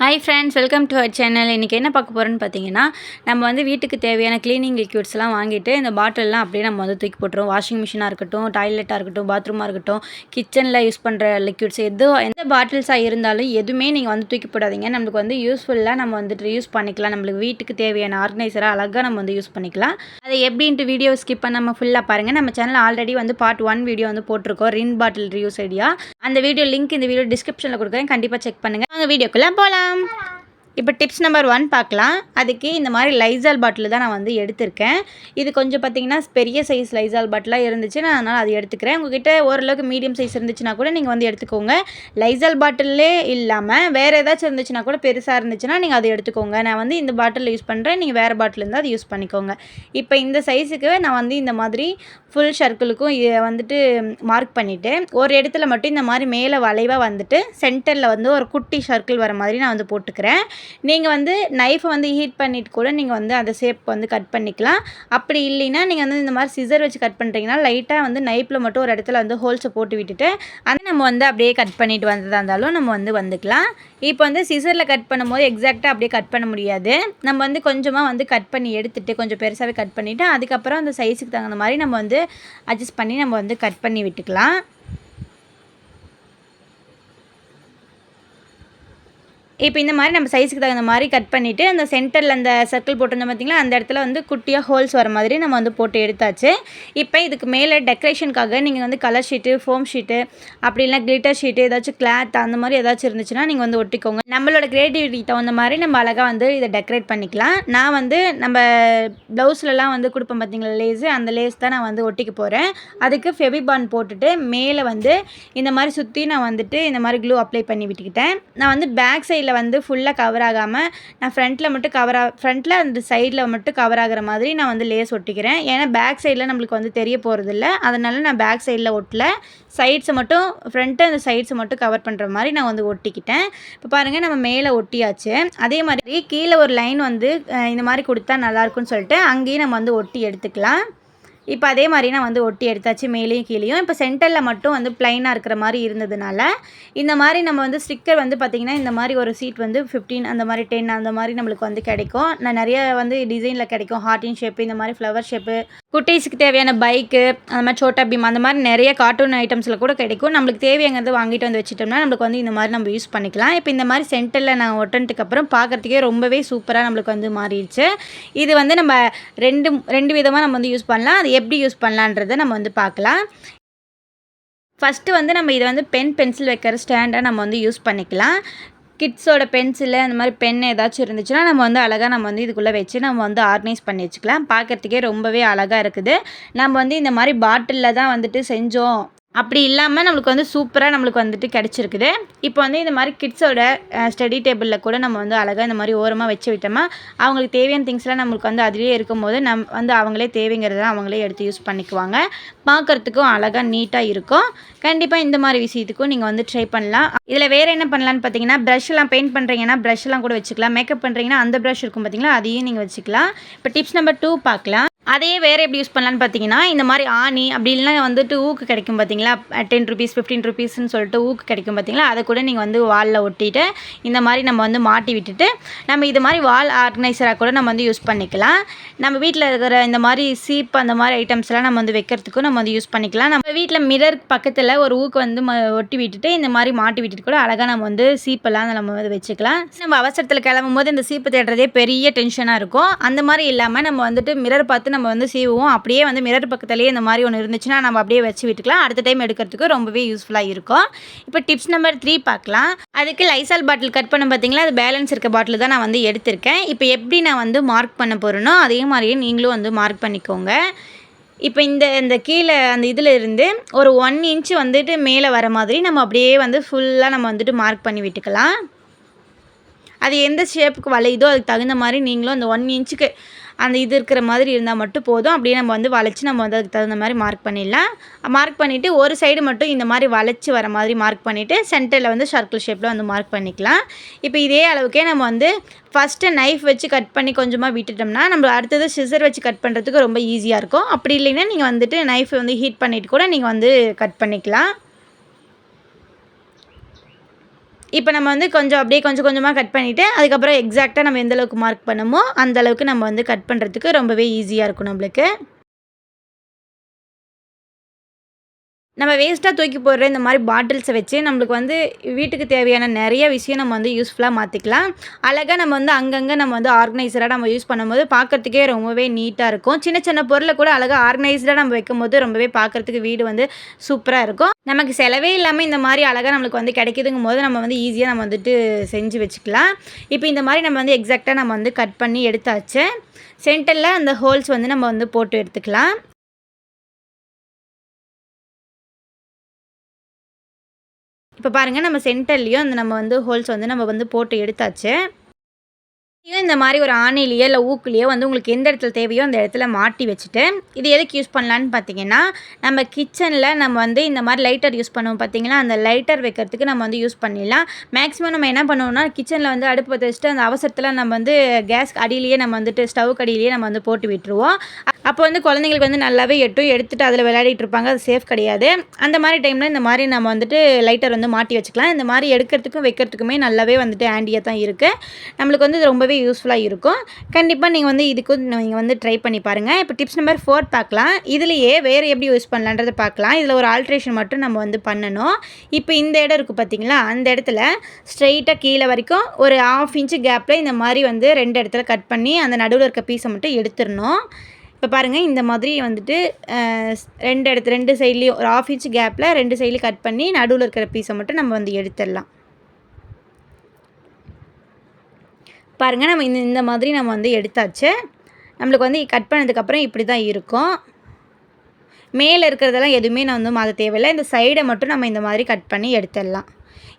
Hi friends welcome to our channel இன்றைக்கி என்ன பார்க்க போகிறோன்னு பார்த்தீங்கன்னா நம்ம வந்து வீட்டுக்கு தேவையான க்ளீனிங் லிக்விட்ஸ்லாம் வாங்கிட்டு இந்த பாட்டிலெலாம் அப்படியே நம்ம வந்து தூக்கி போட்டுருவோம். வாஷிங் மிஷினாக இருக்கட்டும் டாய்லெட்டாக இருக்கட்டும் பாத்ரூமாக இருக்கட்டும் கிச்சனில் யூஸ் பண்ணுற லிக்விட்ஸ் எது எந்த பாட்டில்ஸாக இருந்தாலும் எதுவுமே நீங்கள் வந்து தூக்கி போடாதீங்க. நம்மளுக்கு வந்து யூஸ்ஃபுல்லாக நம்ம வந்துட்டு யூஸ் பண்ணிக்கலாம். நம்மளுக்கு வீட்டுக்கு தேவையான ஆர்கனைசராக அழகாக நம்ம வந்து யூஸ் பண்ணிக்கலாம். அதை எப்படின்ட்டு வீடியோ ஸ்கிப் பண்ணாமல் ஃபுல்லாக பாருங்கள் நம்ம சேனல் ஆல்ரெடி வந்து பார்ட் ஒன் வீடியோ வந்து போட்டிருக்கோம் ரின் பாட்டில் ரியூஸ் ஐடியா அந்த வீடியோ லிங்க் இந்த வீடியோ டிஸ்கிரிப்ஷனில் கொடுக்குறேன். கண்டிப்பாக செக் பண்ணுங்கள் அந்த வீடியோக்குள்ளே போகலாம் Selam. இப்போ டிப்ஸ் நம்பர் ஒன் பார்க்கலாம். அதுக்கு இந்த மாதிரி லைசால் பாட்டில் தான் நான் வந்து எடுத்திருக்கேன். இது கொஞ்சம் பார்த்தீங்கன்னா பெரிய சைஸ் லைசால் பாட்டிலாக இருந்துச்சு. நான் அதனால் அது எடுத்துக்கிறேன். உங்ககிட்ட ஓரளவுக்கு மீடியம் சைஸ் இருந்துச்சுன்னா கூட நீங்கள் வந்து எடுத்துக்கோங்க. லைசால் பாட்டிலே இல்லாமல் வேறு ஏதாச்சும் இருந்துச்சுன்னா கூட பெருசாக இருந்துச்சுன்னா நீங்கள் அதை எடுத்துக்கோங்க. நான் வந்து இந்த பாட்டில் யூஸ் பண்ணுறேன் நீங்கள் வேறு பாட்டில் இருந்தால் அதை யூஸ் பண்ணிக்கோங்க. இப்போ இந்த சைஸுக்கு நான் வந்து இந்த மாதிரி ஃபுல் சர்க்கிளுக்கும் இதை வந்துட்டு மார்க் பண்ணிவிட்டு ஒரு இடத்துல மட்டும் இந்த மாதிரி மேலே வளைவாக வந்துட்டு சென்டரில் வந்து ஒரு குட்டி சர்க்கிள் வர மாதிரி நான் வந்து போட்டுக்கிறேன். நீங்கள் வந்து நைஃபை வந்து ஹீட் பண்ணிட்டு கூட நீங்கள் வந்து அந்த ஷேப் வந்து கட் பண்ணிக்கலாம். அப்படி இல்லைன்னா நீங்கள் வந்து இந்த மாதிரி சிசர் வச்சு கட் பண்ணுறீங்கன்னா லைட்டாக வந்து நைப்பில் மட்டும் ஒரு இடத்துல வந்து ஹோல்ஸை போட்டு விட்டுட்டு அதை நம்ம வந்து அப்படியே கட் பண்ணிட்டு வந்ததாக இருந்தாலும் நம்ம வந்து வந்துக்கலாம். இப்போ வந்து சிசரில் கட் பண்ணும்போது எக்ஸாக்டாக அப்படியே கட் பண்ண முடியாது. நம்ம வந்து கொஞ்சமாக வந்து கட் பண்ணி எடுத்துகிட்டு கொஞ்சம் பெருசாகவே கட் பண்ணிவிட்டு அதுக்கப்புறம் அந்த சைஸுக்கு தகுந்த மாதிரி நம்ம வந்து அட்ஜஸ்ட் பண்ணி நம்ம வந்து கட் பண்ணி விட்டுக்கலாம். இப்போ இந்த மாதிரி நம்ம சைஸுக்கு தகுந்த மாதிரி கட் பண்ணிவிட்டு அந்த சென்டரில் அந்த சர்க்கிள் போட்டிருந்தோம் பார்த்திங்களா? அந்த இடத்துல வந்து குட்டியாக ஹோல்ஸ் வர மாதிரி நம்ம வந்து போட்டு எடுத்தாச்சு. இப்போ இதுக்கு மேலே டெக்கரேஷனுக்காக நீங்கள் வந்து கலர் ஷீட்டு ஃபோம் ஷீட்டு அப்படி இல்லை கிளிட்டர் ஷீட்டு ஏதாச்சும் கிளாத் அந்த மாதிரி ஏதாச்சும் இருந்துச்சுன்னா நீங்கள் வந்து ஒட்டிக்கோங்க. நம்மளோட க்ரியேட்டிவிட்டி தகுந்த மாதிரி நம்ம அழகாக வந்து இதை டெக்கரேட் பண்ணிக்கலாம். நான் வந்து நம்ம ப்ளவுஸ்லலாம் வந்து கொடுப்போம் பார்த்தீங்களா லேஸு அந்த லேஸ் தான் நான் வந்து ஒட்டிக்க போகிறேன் அதுக்கு ஃபெவிபான் போட்டுட்டு மேலே வந்து இந்த மாதிரி சுற்றி நான் வந்துட்டு இந்த மாதிரி க்ளூ அப்ளை பண்ணி விட்டுக்கிட்டேன். நான் வந்து பேக் சைடில் வந்து ஃபுல்லாக கவர் ஆகாமல் நான் ஃப்ரண்ட்டில் மட்டும் கவர் ஆ ஃப்ரண்ட்டில் அந்த சைடில் மட்டும் கவர் ஆகிற மாதிரி நான் வந்து லேஸ் ஒட்டிக்கிறேன். ஏன்னா பேக் சைடில் நம்மளுக்கு வந்து தெரிய போகிறதில்ல அதனால் நான் பேக் சைடில் ஒட்டல. சைட்ஸை மட்டும் ஃப்ரண்ட்டு அந்த சைட்ஸை மட்டும் கவர் பண்ணுற மாதிரி நான் வந்து ஒட்டிக்கிட்டேன். இப்போ பாருங்கள் நம்ம மேலே ஒட்டியாச்சு. அதே மாதிரி கீழே ஒரு லைன் வந்து இந்த மாதிரி கொடுத்தா நல்லாயிருக்குன்னு சொல்லிட்டு அங்கேயும் நம்ம வந்து ஒட்டி எடுத்துக்கலாம். இப்போ அதே மாதிரி நான் வந்து ஒட்டி எடுத்தாச்சு மேலேயும் கீழேயும். இப்போ சென்டரில் மட்டும் வந்து ப்ளைனாக இருக்கிற மாதிரி இருந்ததுனால இந்த மாதிரி நம்ம வந்து ஸ்டிக்கர் வந்து பார்த்திங்கன்னா இந்த மாதிரி ஒரு சீட் வந்து ஃபிஃப்டீன் அந்த மாதிரி டென் அந்த மாதிரி நம்மளுக்கு வந்து கிடைக்கும். நான் நிறைய வந்து டிசைனில் கிடைக்கும். ஹார்டின் ஷேப்பு இந்த மாதிரி ஃப்ளவர் ஷேப்பு குட்டீஸுக்கு தேவையான பைக்கு அந்த மாதிரி சோட்டா பீம் அந்த மாதிரி நிறைய கார்ட்டூன் ஐட்டம்ஸில் கூட கிடைக்கும். நம்மளுக்கு தேவையாங்கிறது வாங்கிட்டு வந்து வச்சுட்டோம்னா நம்மளுக்கு வந்து இந்த மாதிரி நம்ம யூஸ் பண்ணிக்கலாம். இப்போ இந்த மாதிரி சென்டரில் நான் ஒட்டினதுக்கு அப்புறம் பார்க்குறதுக்கே ரொம்பவே சூப்பராக நம்மளுக்கு வந்து மாறிடுச்சு. இது வந்து நம்ம ரெண்டு ரெண்டு விதமாக நம்ம வந்து யூஸ் பண்ணலாம். அது எப்படி யூஸ் பண்ணலான்றதை நம்ம வந்து பார்க்கலாம். ஃபஸ்ட்டு வந்து நம்ம இதை வந்து பென் பென்சில் வைக்கிற ஸ்டாண்டாக நம்ம வந்து யூஸ் பண்ணிக்கலாம். கிட்ஸோட பென்சிலு அந்த மாதிரி பென் ஏதாச்சும் இருந்துச்சுன்னா நம்ம வந்து அழகாக நம்ம வந்து இதுக்குள்ளே வச்சு நம்ம வந்து ஆர்கனைஸ் பண்ணி வச்சுக்கலாம். பார்க்குறதுக்கே ரொம்பவே அழகாக இருக்குது. நம்ம வந்து இந்த மாதிரி பாட்டிலில் தான் வந்துட்டு செஞ்சோம். அப்படி இல்லாமல் நம்மளுக்கு வந்து சூப்பராக நம்மளுக்கு வந்துட்டு கிடச்சிருக்குது. இப்போ வந்து இந்த மாதிரி கிட்ஸோட ஸ்டடி டேபிளில் கூட நம்ம வந்து அழகாக இந்த மாதிரி ஓரமாக வச்சு விட்டோமா அவங்களுக்கு தேவையான திங்ஸ்லாம் நம்மளுக்கு வந்து அதிலே இருக்கும்போது நம் வந்து அவங்களே தேவைங்கிறத அவங்களே எடுத்து யூஸ் பண்ணிக்குவாங்க. பார்க்குறதுக்கும் அழகாக நீட்டாக இருக்கும். கண்டிப்பாக இந்த மாதிரி விஷயத்துக்கும் நீங்கள் வந்து ட்ரை பண்ணலாம். இதில் வேறு என்ன பண்ணலான்னு பார்த்தீங்கன்னா ப்ரஷ்லாம் பெயிண்ட் பண்ணுறீங்கன்னா ப்ரஷ்லாம் கூட வச்சுக்கலாம். மேக்கப் பண்ணுறீங்கன்னா அந்த ப்ரஷ் இருக்கும் பார்த்தீங்களா அதையும் நீங்கள் வச்சுக்கலாம். இப்போ டிப்ஸ் நம்பர் டூ பார்க்கலாம். அதையே வேறு எப்படி யூஸ் பண்ணலான்னு பார்த்தீங்கன்னா இந்த மாதிரி ஆணி அப்படி இல்லைனா வந்துட்டு ஊக்கு கிடைக்கும் பார்த்தீங்களா டென் ருபீஸ் ஃபிஃப்டீன் ருபீஸ்னு சொல்லிட்டு ஊக்கு கிடைக்கும் பார்த்தீங்களா அதை கூட நீங்கள் வந்து வாலில் ஒட்டிட்டு இந்த மாதிரி நம்ம வந்து மாட்டி விட்டுட்டு நம்ம இது மாதிரி வால் ஆர்கனைசராக கூட நம்ம வந்து யூஸ் பண்ணிக்கலாம். நம்ம வீட்டில் இருக்கிற இந்த மாதிரி சீப் அந்த மாதிரி ஐட்டம்ஸ்லாம் நம்ம வந்து வைக்கிறதுக்கும் நம்ம வந்து யூஸ் பண்ணிக்கலாம். நம்ம வீட்டில் மிரர் பக்கத்தில் ஒரு ஊக்கு வந்து ஒட்டி விட்டுட்டு இந்த மாதிரி மாட்டி விட்டுட்டு கூட அழகாக நம்ம வந்து சீப்பெல்லாம் நம்ம வந்து வச்சுக்கலாம். நம்ம அவசரத்தில் கிளம்பும் போது இந்த சீப்பு தேடுறதே பெரிய டென்ஷனாக இருக்கும். அந்த மாதிரி இல்லாமல் நம்ம வந்துட்டு மிரர் பார்த்து நம்ம வந்து சீவுவோம். அப்படியே வந்து மிரர் பக்கத்துலேயே இந்த மாதிரி ஒன்று இருந்துச்சுன்னா நம்ம அப்படியே வச்சு விட்டுக்கலாம். அடுத்த டைம் எடுக்கிறதுக்கு ரொம்பவே யூஸ்ஃபுல்லாக இருக்கும். இப்போ டிப்ஸ் நம்பர் த்ரீ பார்க்கலாம். அதுக்கு லைசால் பாட்டில் கட் பண்ண பார்த்தீங்களா? அது பேலன்ஸ் இருக்க பாட்டில் தான் நான் வந்து எடுத்திருக்கேன். இப்போ எப்படி நான் வந்து மார்க் பண்ண போகிறேனோ அதே மாதிரியே நீங்களும் வந்து மார்க் பண்ணிக்கோங்க. இப்போ இந்த இந்த கீழே அந்த இதில் இருந்து ஒரு ஒன் இன்ச்சு வந்துட்டு மேலே வர மாதிரி நம்ம அப்படியே வந்து ஃபுல்லாக நம்ம வந்துட்டு மார்க் பண்ணி விட்டுக்கலாம். அது எந்த ஷேப்புக்கு வளையுதோ அதுக்கு தகுந்த மாதிரி நீங்களும் அந்த ஒன் இன்ச்சுக்கு அந்த இது இருக்கிற மாதிரி இருந்தால் மட்டும் போதும். அப்படியே நம்ம வந்து வளைச்சி நம்ம வந்து அதுக்கு தகுந்த மாதிரி மார்க் பண்ணிடலாம். மார்க் பண்ணிவிட்டு ஒரு சைடு மட்டும் இந்த மாதிரி வளைச்சி வர மாதிரி மார்க் பண்ணிவிட்டு சென்டரில் வந்து சர்க்கிள் ஷேப்பில் வந்து மார்க் பண்ணிக்கலாம். இப்போ இதே அளவுக்கே நம்ம வந்து ஃபஸ்ட்டு நைஃப் வச்சு கட் பண்ணி கொஞ்சமாக விட்டுட்டோம்னா நம்ம அடுத்தது சிசர் வச்சு கட் பண்ணுறதுக்கு ரொம்ப ஈஸியாக இருக்கும். அப்படி இல்லைன்னா நீங்கள் வந்துட்டு நைஃப் வந்து ஹீட் பண்ணிவிட்டு கூட நீங்கள் வந்து கட் பண்ணிக்கலாம். இப்போ நம்ம வந்து கொஞ்சம் அப்படியே கொஞ்சம் கொஞ்சமாக கட் பண்ணிவிட்டு அதுக்கப்புறம் எக்ஸாக்டாக நம்ம எந்தளவுக்கு மார்க் பண்ணமோ அந்தளவுக்கு நம்ம வந்து கட் பண்ணுறதுக்கு ரொம்பவே ஈஸியாக இருக்கும் நம்மளுக்கு. நம்ம வேஸ்ட்டாக தூக்கி போடுற இந்த மாதிரி பாட்டில்ஸை வச்சு நம்மளுக்கு வந்து வீட்டுக்கு தேவையான நிறைய விஷயம் நம்ம வந்து யூஸ்ஃபுல்லாக மாற்றிக்கலாம் அழகாக நம்ம வந்து அங்கங்கே நம்ம வந்து ஆர்கனைசராக நம்ம யூஸ் பண்ணும்போது பார்க்குறதுக்கே ரொம்பவே நீட்டாக இருக்கும். சின்ன சின்ன பொருளை கூட அழகாக ஆர்கனைஸ்டாக நம்ம வைக்கும்போது ரொம்பவே பார்க்குறதுக்கு வீடு வந்து சூப்பராக இருக்கும். நமக்கு செலவே இல்லாமல் இந்த மாதிரி அழகாக நம்மளுக்கு வந்து கிடைக்குதுங்கும் போது நம்ம வந்து ஈஸியாக நம்ம வந்துட்டு செஞ்சு வச்சுக்கலாம். இப்போ இந்த மாதிரி நம்ம வந்து எக்ஸாக்டாக நம்ம வந்து கட் பண்ணி எடுத்தாச்சு. சென்டரில் அந்த ஹோல்ஸ் வந்து நம்ம வந்து போட்டு எடுத்துக்கலாம். இப்போ பாருங்கள் நம்ம சென்டர்லேயும் அந்த நம்ம வந்து ஹோல்ஸ் வந்து நம்ம வந்து போட்டு எடுத்தாச்சு. இந்த மாதிரி ஒரு ஆணிலேயோ இல்லை ஊக்குலேயோ வந்து உங்களுக்கு எந்த இடத்துல தேவையோ அந்த இடத்துல மாட்டி வச்சுட்டு இது எதுக்கு யூஸ் பண்ணலான்னு பார்த்தீங்கன்னா நம்ம கிச்சனில் நம்ம வந்து இந்த மாதிரி லைட்டர் யூஸ் பண்ணுவோம் பார்த்தீங்கன்னா அந்த லைட்டர் வைக்கிறதுக்கு நம்ம வந்து யூஸ் பண்ணிடலாம். மேக்ஸிமம் நம்ம என்ன பண்ணுவோம்னா கிச்சனில் வந்து அடுப்பு பற்ற வச்சுட்டு அந்த அவசரத்தில் நம்ம வந்து கேஸ் அடியிலேயே நம்ம வந்துட்டு ஸ்டவ் அடியிலேயே நம்ம வந்து போட்டு விட்டுருவோம். அப்போ வந்து குழந்தைங்களுக்கு வந்து நல்லாவே எட்டும் எடுத்துகிட்டு அதில் விளையாடிட்டு இருப்பாங்க. அது சேஃப் கிடையாது. அந்த மாதிரி டைமில் இந்த மாதிரி நம்ம வந்துட்டு லைட்டர் வந்து மாட்டி வச்சுக்கலாம். இந்த மாதிரி எடுக்கிறதுக்கும் வைக்கிறதுக்குமே நல்லாவே வந்துட்டு ஹேண்டியாக தான் இருக்குது நம்மளுக்கு வந்து ரொம்பவே யூஸ்ஃபுல்லாக இருக்கும். கண்டிப்பாக நீங்கள் வந்து இதுக்கும் நீங்கள் வந்து ட்ரை பண்ணி பாருங்கள் இப்போ டிப்ஸ் நம்பர் ஃபோர் பார்க்கலாம். இதுலேயே வேறு எப்படி யூஸ் பண்ணலான்றதை பார்க்கலாம். இதில் ஒரு ஆல்ட்ரேஷன் மட்டும் நம்ம வந்து பண்ணணும். இப்போ இந்த இடம் இருக்குது பார்த்தீங்களா அந்த இடத்துல ஸ்ட்ரைட்டாக கீழே வரைக்கும் ஒரு ஆஃப் இன்ச்சு கேப்பில் இந்த மாதிரி வந்து ரெண்டு இடத்துல கட் பண்ணி அந்த நடுவில் இருக்க பீஸை மட்டும் எடுத்துடணும். இப்போ பாருங்கள் இந்த மாதிரி வந்துட்டு ரெண்டு இடத்து ரெண்டு சைட்லேயும் ஒரு ஆஃப் இன்ச் கேப்பில் ரெண்டு சைட்லேயும் கட் பண்ணி நடுவில் இருக்கிற பீஸை மட்டும் நம்ம வந்து எடுத்துடலாம். பாருங்கள் நம்ம இந்த இந்த மாதிரி நம்ம வந்து எடுத்தாச்சு. நம்மளுக்கு வந்து கட் பண்ணதுக்கப்புறம் இப்படி தான் இருக்கும். மேலே இருக்கிறதெல்லாம் எதுவுமே நான் வந்து மாத தேவையில்லை. இந்த சைடை மட்டும் நம்ம இந்த மாதிரி கட் பண்ணி எடுத்துடலாம்.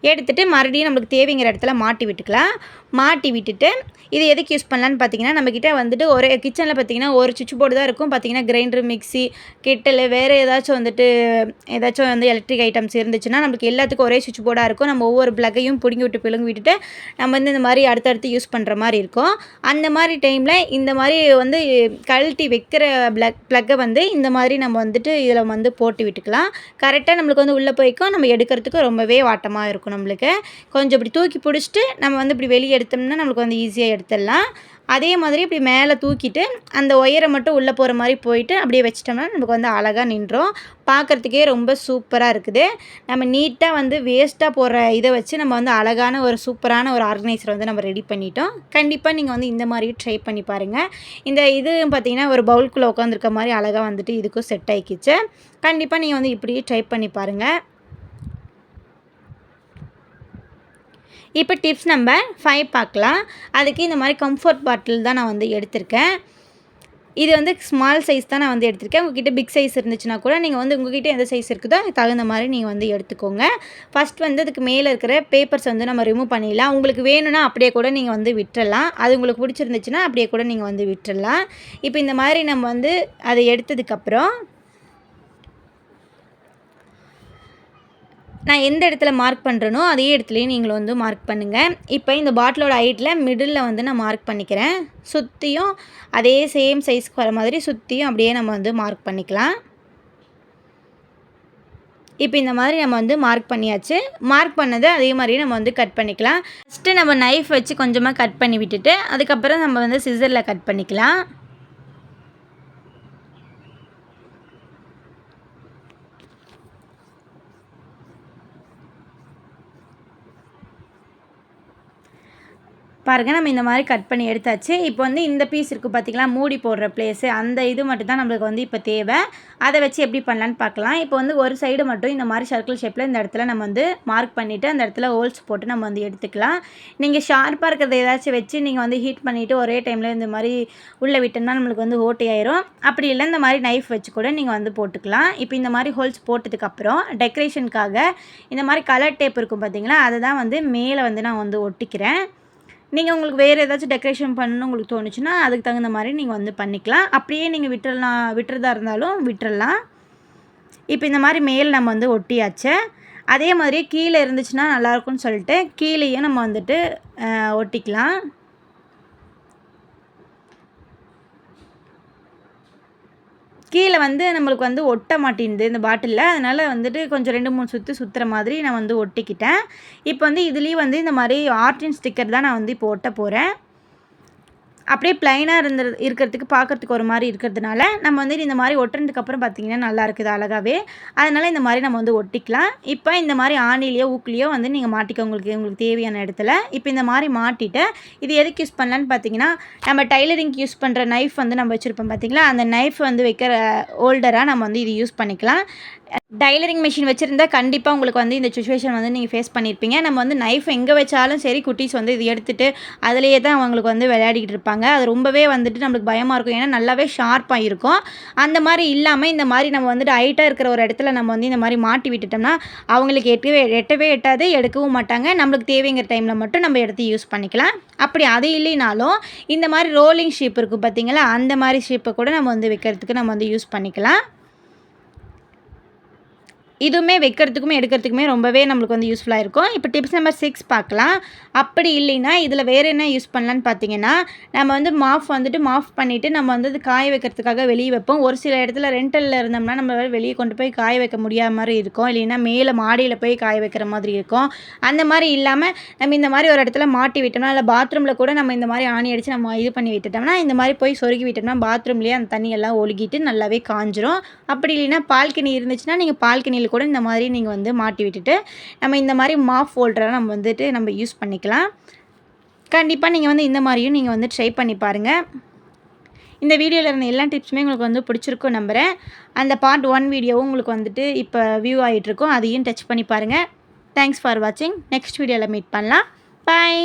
எடுத்துகிட்டு மறுபடியும் நம்மளுக்கு தேவைங்கிற இடத்துல மாட்டி விட்டுக்கலாம். மாட்டி விட்டுட்டு இது எதுக்கு யூஸ் பண்ணலான்னு பார்த்தீங்கன்னா நம்மக்கிட்ட வந்துட்டு ஒரு கிச்சனில் பார்த்தீங்கன்னா ஒரு சுவிட்ச் போர்டு தான் இருக்கும். பார்த்தீங்கன்னா கிரைண்டர் மிக்சி கெட்டில் வேறு ஏதாச்சும் வந்துட்டு ஏதாச்சும் வந்து எலக்ட்ரிக் ஐட்டம்ஸ் இருந்துச்சுன்னா நம்மளுக்கு எல்லாத்துக்கும் ஒரே சுவிட்ச் போர்டாக இருக்கும். நம்ம ஒவ்வொரு ப்ளக்கையும் பிடுங்கி விட்டு பிழுங்கி விட்டுட்டு நம்ம வந்து இந்த மாதிரி அடுத்தடுத்து யூஸ் பண்ணுற மாதிரி இருக்கும். அந்த மாதிரி டைமில் இந்த மாதிரி வந்து கழட்டி வைக்கிற ப்ளக் ப்ளக்கை வந்து இந்த மாதிரி நம்ம வந்துட்டு இதில் வந்து போட்டு விட்டுக்கலாம். கரெக்டாக நம்மளுக்கு வந்து உள்ளே போய்க்கும். நம்ம எடுக்கிறதுக்கு ரொம்பவே வாட்டமாக இருக்கும் நம்மளுக்கு கொஞ்சம் இப்படி தூக்கி பிடிச்சிட்டு நம்ம வந்து இப்படி வெளியே எடுத்தோம்னா நம்மளுக்கு வந்து ஈஸியாக எடுத்துடலாம். அதே மாதிரி இப்படி மேலே தூக்கிட்டு அந்த ஒயரை மட்டும் உள்ளே போகிற மாதிரி போயிட்டு அப்படியே வச்சிட்டோம்னா நமக்கு வந்து அழகாக நின்றோம் பார்க்குறதுக்கே ரொம்ப சூப்பராக இருக்குது. நம்ம நீட்டாக வந்து வேஸ்ட்டாக போடுற இதை வச்சு நம்ம வந்து அழகான ஒரு சூப்பரான ஒரு ஆர்கனைசர் வந்து நம்ம ரெடி பண்ணிட்டோம். கண்டிப்பாக நீங்கள் வந்து இந்த மாதிரி ட்ரை பண்ணி பாருங்கள் இந்த இது பார்த்திங்கன்னா ஒரு பவுல்குள்ளே உட்காந்துருக்க மாதிரி அழகாக வந்துட்டு இதுக்கும் செட் ஆகிக்கிச்சு கண்டிப்பாக நீங்கள் வந்து இப்படியே ட்ரை பண்ணி பாருங்கள் இப்போ டிப்ஸ் நம்பர் ஃபைவ் பார்க்கலாம். அதுக்கு இந்த மாதிரி கம்ஃபர்ட் பாட்டில் தான் நான் வந்து எடுத்திருக்கேன். இது வந்து ஸ்மால் சைஸ் தான் நான் வந்து எடுத்திருக்கேன். உங்ககிட்ட பிக் சைஸ் இருந்துச்சுன்னா கூட நீங்கள் வந்து உங்ககிட்ட எந்த சைஸ் இருக்குதோ அதுக்கு தகுந்த மாதிரி நீங்கள் வந்து எடுத்துக்கோங்க. ஃபஸ்ட் வந்து அதுக்கு மேலே இருக்கிற பேப்பர்ஸ் வந்து நம்ம ரிமூவ் பண்ணிடலாம். உங்களுக்கு வேணும்னா அப்படியே கூட நீங்கள் வந்து விட்டுறலாம். அது உங்களுக்கு பிடிச்சிருந்துச்சுன்னா அப்படியே கூட நீங்கள் வந்து விட்டுறலாம். இப்போ இந்த மாதிரி நம்ம வந்து அதை எடுத்ததுக்கப்புறம் நான் எந்த இடத்துல மார்க் பண்ணுறனோ அதே இடத்துலையும் நீங்கள் வந்து மார்க் பண்ணுங்கள் இப்போ இந்த பாட்டிலோட ஹைட்டில் மிடில் வந்து நான் மார்க் பண்ணிக்கிறேன். சுற்றியும் அதே சேம் சைஸ்க்கு வர மாதிரி சுற்றியும் அப்படியே நம்ம வந்து மார்க் பண்ணிக்கலாம். இப்போ இந்த மாதிரி நம்ம வந்து மார்க் பண்ணியாச்சு. மார்க் பண்ணதை அதே மாதிரி நம்ம வந்து கட் பண்ணிக்கலாம். ஃபஸ்ட்டு நம்ம நைஃப் வச்சு கொஞ்சமாக கட் பண்ணி விட்டுட்டு அதுக்கப்புறம் நம்ம வந்து சிசரில் கட் பண்ணிக்கலாம். பாருங்கள் நம்ம இந்த மாதிரி கட் பண்ணி எடுத்தாச்சு. இப்போ வந்து இந்த பீஸ் இருக்குது பார்த்திங்களா மூடி போடுற பிளேஸு அந்த இது மட்டும் தான் நம்மளுக்கு வந்து இப்போ தேவை. அதை வச்சு எப்படி பண்ணலான்னு பார்க்கலாம். இப்போ வந்து ஒரு சைடு மட்டும் இந்த மாதிரி சர்க்கிள் ஷேப்பில் இந்த இடத்துல நம்ம வந்து மார்க் பண்ணிவிட்டு அந்த இடத்துல ஹோல்ஸ் போட்டு நம்ம வந்து எடுத்துக்கலாம். நீங்கள் ஷார்ப்பாக இருக்கிறத ஏதாச்சும் வச்சு நீங்கள் வந்து ஹீட் பண்ணிவிட்டு ஒரே டைமில் இந்த மாதிரி உள்ளே விட்டோம்னா நம்மளுக்கு வந்து ஓட்டி ஆயிரும். அப்படி இல்லை இந்த மாதிரி நைஃப் வச்சு கூட நீங்கள் வந்து போட்டுக்கலாம். இப்போ இந்த மாதிரி ஹோல்ஸ் போட்டதுக்கப்புறம் டெக்கரேஷனுக்காக இந்த மாதிரி கலர் டேப் இருக்கும் பார்த்தீங்களா அதை தான் வந்து மேலே வந்து நான் வந்து ஒட்டிக்கிறேன். நீங்கள் உங்களுக்கு வேறு ஏதாச்சும் டெக்கரேஷன் பண்ணணும் உங்களுக்கு தோணுச்சுன்னா அதுக்கு தகுந்த மாதிரி நீங்கள் வந்து பண்ணிக்கலாம். அப்படியே நீங்கள் விட்டுறலாம் விட்டுறதா இருந்தாலும் விட்டுறலாம். இப்போ இந்த மாதிரி மேல் நம்ம வந்து ஒட்டியாச்சு. அதே மாதிரி கீழே இருந்துச்சுன்னா நல்லாயிருக்கும்னு சொல்லிட்டு கீழேயும் நம்ம வந்துட்டு ஒட்டிக்கலாம். கீழே வந்து நம்மளுக்கு வந்து ஒட்ட மாட்டேங்குது இந்த பாட்டிலில். அதனால் வந்துட்டு கொஞ்சம் ரெண்டு மூணு சுற்று சுற்றுற மாதிரி நான் வந்து ஒட்டிக்கிட்டேன். இப்போ வந்து இதுலேயும் வந்து இந்த மாதிரி ஆர்டின் ஸ்டிக்கர் தான் நான் வந்து இப்போ ஒட்ட போகிறேன் அப்படியே ப்ளைனாக இருந்த இருக்கிறதுக்கு பார்க்குறதுக்கு ஒரு மாதிரி இருக்கிறதுனால நம்ம வந்து இந்த மாதிரி ஒட்டுறதுக்கு அப்புறம் பார்த்திங்கன்னா நல்லா இருக்குது அழகாகவே அதனால் இந்த மாதிரி நம்ம வந்து ஒட்டிக்கலாம். இப்போ இந்த மாதிரி ஆணிலேயோ ஊக்குலேயோ வந்து நீங்கள் மாட்டிக்க உங்களுக்கு உங்களுக்கு தேவையான இடத்துல. இப்போ இந்த மாதிரி மாட்டிட்டு இது எதுக்கு யூஸ் பண்ணலான்னு பார்த்தீங்கன்னா நம்ம டைலரிங்க்கு யூஸ் பண்ணுற நைஃப் வந்து நம்ம வச்சுருப்போம் பார்த்தீங்களா அந்த நைஃப் வந்து வைக்கிற ஹோல்டராக நம்ம வந்து இது யூஸ் பண்ணிக்கலாம். டைலரிங் மிஷின் வச்சுருந்தா கண்டிப்பாக உங்களுக்கு வந்து இந்த சுச்சுவேஷன் வந்து நீங்கள் ஃபேஸ் பண்ணியிருப்பீங்க நம்ம வந்து நைஃப் எங்கே வச்சாலும் சரி குட்டீஸ் வந்து இது எடுத்துகிட்டு அதிலேயே தான் அவங்களுக்கு வந்து விளையாடிக்கிட்டு இருப்பாங்க. அது ரொம்பவே வந்துட்டு நம்மளுக்கு பயமாக இருக்கும். ஏன்னா நல்லாவே ஷார்ப்பாக இருக்கும். அந்த மாதிரி இல்லாமல் இந்த மாதிரி நம்ம வந்துட்டு ஹைட்டாக இருக்கிற ஒரு இடத்துல நம்ம வந்து இந்த மாதிரி மாட்டி விட்டுட்டோம்னா அவங்களுக்கு எட்டவே எட்டவே எட்டாது எடுக்கவும் மாட்டாங்க. நம்மளுக்கு தேவைங்கிற டைமில் மட்டும் நம்ம எடுத்து யூஸ் பண்ணிக்கலாம். அப்படி அது இல்லைனாலும் இந்த மாதிரி ரோலிங் ஷீப் இருக்கும் பார்த்தீங்களா அந்த மாதிரி ஷீப்பை கூட நம்ம வந்து வைக்கிறதுக்கு நம்ம வந்து யூஸ் பண்ணிக்கலாம். இதுவுமே வைக்கிறதுக்குமே எடுக்கிறதுக்குமே ரொம்பவே நம்மளுக்கு வந்து யூஸ்ஃபுல்லாக இருக்கும். இப்போ டிப்ஸ் நம்பர் சிக்ஸ் பார்க்கலாம். அப்படி இல்லைன்னா இதில் வேறு என்ன யூஸ் பண்ணலான்னு பார்த்தீங்கன்னா நம்ம வந்து மாஃப் வந்துட்டு மாஃப் பண்ணிவிட்டு நம்ம வந்து அது காய வைக்கிறதுக்காக வெளியே வைப்போம். ஒரு சில இடத்துல ரெண்டலில் இருந்தோம்னா நம்ம வெளியே கொண்டு போய் காய வைக்க முடியாத மாதிரி இருக்கும். இல்லைன்னா மேலே மாடியில் போய் காய வைக்கிற மாதிரி இருக்கும். அந்த மாதிரி இல்லாமல் நம்ம இந்த மாதிரி ஒரு இடத்துல மாட்டி விட்டோம்னா இல்லை பாத்ரூமில் கூட நம்ம இந்த மாதிரி ஆணி அடித்து நம்ம இது பண்ணி விட்டுட்டோம்னா இந்த மாதிரி போய் சொருகி விட்டோம்னா பாத்ரூம்லேயே அந்த தண்ணியெல்லாம் ஒழுகிட்டு நல்லாவே காஞ்சிரும். அப்படி இல்லைன்னா பால்கனி இருந்துச்சுன்னா நீங்கள் பால்கனியில் கூட இந்த மாதிரி நீங்கள் வந்து மாட்டி விட்டுட்டு நம்ம இந்த மாதிரி மாஃப் ஃபோல்டரை நம்ம வந்துட்டு நம்ம யூஸ் பண்ணிக்கலாம். கண்டிப்பாக நீங்கள் வந்து இந்த மாதிரியும் நீங்கள் வந்து ட்ரை பண்ணி பாருங்கள் இந்த வீடியோவில் இருந்த எல்லா டிப்ஸுமே உங்களுக்கு வந்து பிடிச்சிருக்கும் நம்புகிறேன் அந்த பார்ட் ஒன் வீடியோவும் உங்களுக்கு வந்துட்டு இப்போ வியூ ஆகிட்டுருக்கும் அதையும் டச் பண்ணி பாருங்கள் தேங்க்ஸ் ஃபார் வாட்சிங் நெக்ஸ்ட் வீடியோவில் மீட் பண்ணலாம். பாய்